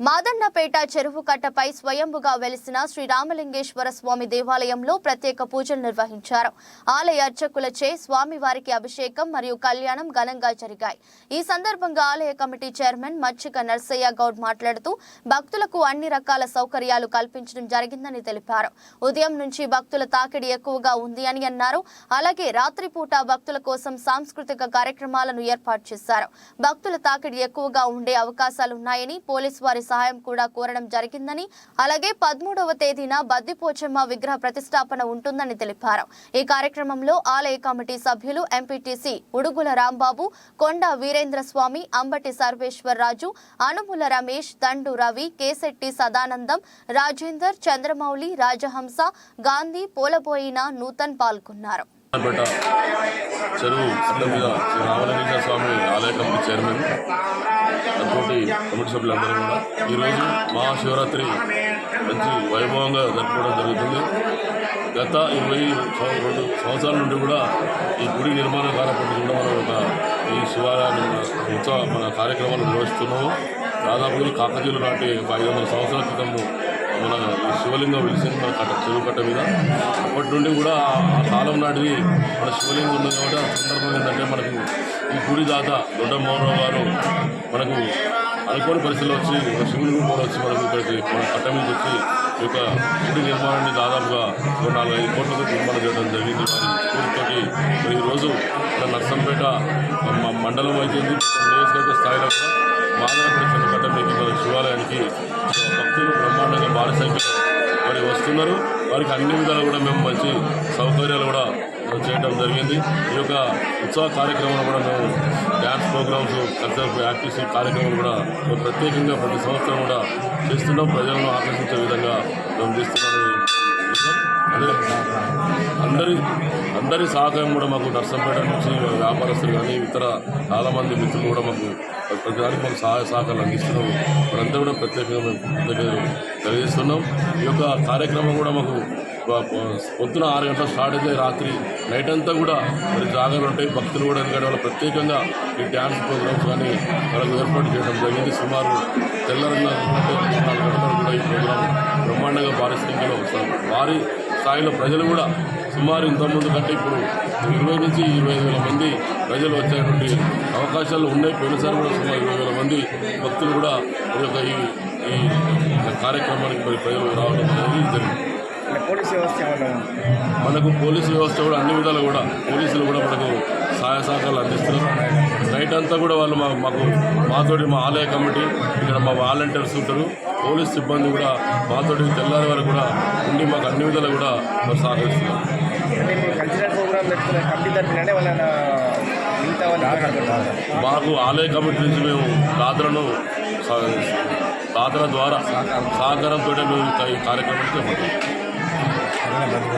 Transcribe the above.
మాదన్నపేట చెరువు కట్టపై స్వయంభుగా వెలిసిన శ్రీరామలింగేశ్వర స్వామి దేవాలయంలో ప్రత్యేక పూజలు నిర్వహించారు. ఆలయ అర్చకులచే స్వామివారికి అభిషేకం మరియు కళ్యాణం ఘనంగా జరిగాయి. ఈ సందర్భంగా ఆలయ కమిటీ చైర్మన్ మచ్చిక నర్సయ్య గౌడ్ మాట్లాడుతూ భక్తులకు అన్ని రకాల సౌకర్యాలు కల్పించడం జరిగిందని తెలిపారు. ఉదయం నుంచి భక్తుల తాకిడి ఎక్కువగా ఉంది అని అన్నారు. అలాగే రాత్రిపూట భక్తుల కోసం సాంస్కృతిక కార్యక్రమాలను ఏర్పాటు చేశారు. భక్తుల తాకిడి ఎక్కువగా ఉండే అవకాశాలున్నాయని పోలీసు వారి సహాయం కూడా కోరడం జరిగిందని అలాగే పదమూడవ తేదీన బద్దిపోచమ్మ విగ్రహ ప్రతిష్టాపన ఉంటుందని తెలిపారు. ఈ కార్యక్రమంలో ఆలయ కమిటీ సభ్యులు ఎంపీటీసీ ఉడుగుల రాంబాబు కొండ వీరేంద్ర స్వామి అంబటి సర్వేశ్వర్ రాజు అనుముల రమేష్ దండు రవి కేశెట్టి సదానందం రాజేందర్ చంద్రమౌళి రాజహంస గాంధీ పోలబోయిన నూతన్ పాల్గొన్నారు. పేట చెరువు అడ్డ మీద శ్రీ రామలింగేశ్వర స్వామి ఆలయ కమిటీ చైర్మన్ అటువంటి కమిటీ సభ్యులందరూ కూడా ఈరోజు మహాశివరాత్రి మంచి వైభవంగా జరుపుకోవడం జరుగుతుంది. గత ఇరవై రెండు సంవత్సరాల నుండి కూడా ఈ గుడి నిర్మాణ కార్యక్రమం కూడా మనం ఒక ఈ శివాలయాన్ని ఉత్సవ మన కార్యక్రమాలు నిర్వహిస్తున్నాము. దాదాపు కాకతీయులు నాటి ఒక ఐదు వందల సంవత్సరాల క్రితము మన ఈ శివలింగం వెలిసింది మన కట్ట చెరువు కట్ట మీద. అప్పటి నుండి కూడా ఆ కాలం నాటిది మన శివలింగం ఉంది కాబట్టి ఆ సందర్భం ఏంటంటే మనకు ఈ గుడి దాత దొడ్డ మోహనరావు గారు మనకు అనుకోని పరిస్థితులు వచ్చి మన శివుని రూపంలో వచ్చి మనకు ఇక్కడికి మన కట్ట మీద వచ్చి ఈ యొక్క గుడి నిర్మాణాన్ని దాదాపుగా ఒక నాలుగు ఐదు కోట్లతో నిర్మాణం చేయడం జరిగింది. వారి మరి ఈరోజు మన నర్సంపేట మండలం అయితే నియోజకవర్గ స్థాయిలో కూడా మాదనపడి కట్ట మీద శివాలయానికి భక్తులు బ్రహ్మాండంగా భారీ సంఖ్యలో మరి వస్తున్నారు. వారికి అన్ని విధాలు కూడా మేము మంచి సౌకర్యాలు కూడా చేయడం జరిగింది. ఈ యొక్క ఉత్సవ కార్యక్రమాలు కూడా మేము డ్యాన్స్ ప్రోగ్రామ్స్ కల్చరల్ యాక్టివిటీస్ కార్యక్రమాలు కూడా మేము ప్రత్యేకంగా ప్రతి సంవత్సరం కూడా చేస్తున్నాం. ప్రజలను ఆకర్షించే విధంగా మేము చేస్తున్నామని అందరి అందరి సహకారం కూడా మాకు నర్సంపేట నుంచి వ్యాపారస్తులు కానీ ఇతర చాలామంది మిత్రులు కూడా మాకు ప్రతిదానికి మాకు సహాయ సహకారాలు అందిస్తున్నాము మనంతా కూడా ప్రత్యేకంగా మేము తెలియజేస్తున్నాం. ఈ యొక్క కార్యక్రమం కూడా మాకు పొద్దున ఆరు గంటల స్టార్ట్ అయితే రాత్రి నైట్ అంతా కూడా మరి జాగాలు ఉంటాయి. భక్తులు కూడా ఎందుకంటే వాళ్ళు ప్రత్యేకంగా ఈ డ్యాన్స్ ప్రోగ్రామ్స్ కానీ వాళ్ళకు ఏర్పాటు చేయడం జరిగింది. సుమారు తెల్లరంగా నాలుగు గంటల కూడా ఈ ప్రోగ్రాం బ్రహ్మాండంగా భారీ సంఖ్యలో వస్తారు భారీ స్థాయిలో ప్రజలు కూడా సుమారు ఇంతకుముందు కంటే ఇప్పుడు ఇరవై నుంచి ఇరవై ఐదు వేల మంది ప్రజలు వచ్చేటువంటి అవకాశాలు ఉన్నాయి. పోయినసారి కూడా సుమారు ఇరవై వేల మంది భక్తులు కూడా ఈ యొక్క ఈ ఈ కార్యక్రమానికి మరి ప్రజలు రావడం అనేది జరిగింది. మనకు పోలీసు వ్యవస్థ కూడా అన్ని విధాలు కూడా పోలీసులు కూడా మనకు సహాయ సహకారాలు అందిస్తున్నారు. నైట్ అంతా కూడా వాళ్ళు మా మాకు మాతోటి మా ఆలయ కమిటీ ఇక్కడ మా వాలంటీర్స్ ఉంటారు. పోలీస్ సిబ్బంది కూడా మాతోటి తెల్లారి వరకు కూడా ఉండి మాకు అన్ని విధాలు కూడా మరి సహకరిస్తున్నారు. మాకు ఆలయ కమిటీ నుంచి మేము దాతలను స- దాతల ద్వారా సహకారంతో మేము ఈ కార్యక్రమానికి చేపట్టాం